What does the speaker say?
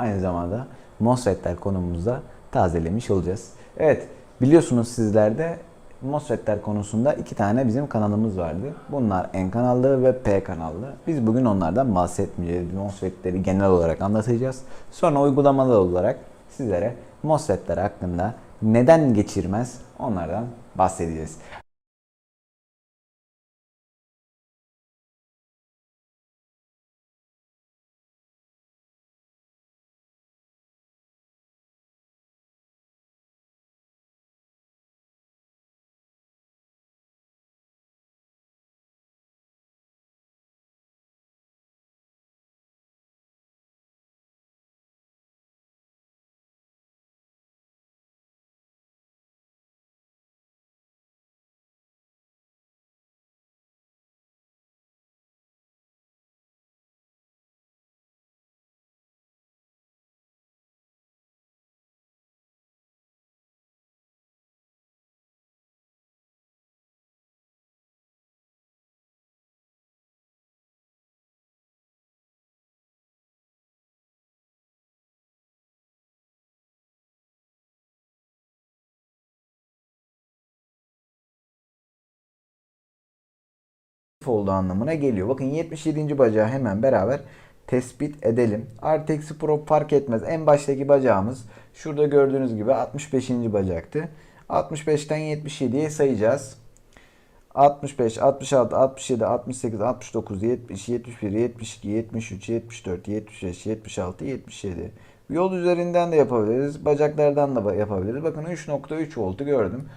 aynı zamanda MOSFET'ler konumuzda tazelemiş olacağız. Evet biliyorsunuz sizler de MOSFET'ler konusunda iki tane bizim kanalımız vardı. Bunlar N kanallı ve P kanallı. Biz bugün onlardan bahsetmeyeceğiz. MOSFET'leri genel olarak anlatacağız. Sonra uygulamalı olarak sizlere MOSFET'ler hakkında neden geçirmez onlardan bahsedeceğiz. Olduğu anlamına geliyor. Bakın 77. bacağı hemen beraber tespit edelim. Artı eksi fark etmez. En baştaki bacağımız şurada gördüğünüz gibi 65. bacaktı. 65'ten 77'ye sayacağız. 65, 66, 67, 68, 69, 70, 71, 72, 73, 74, 75, 76, 77. Yol üzerinden de yapabiliriz. Bacaklardan da yapabiliriz. Bakın 3.3 voltu gördüm.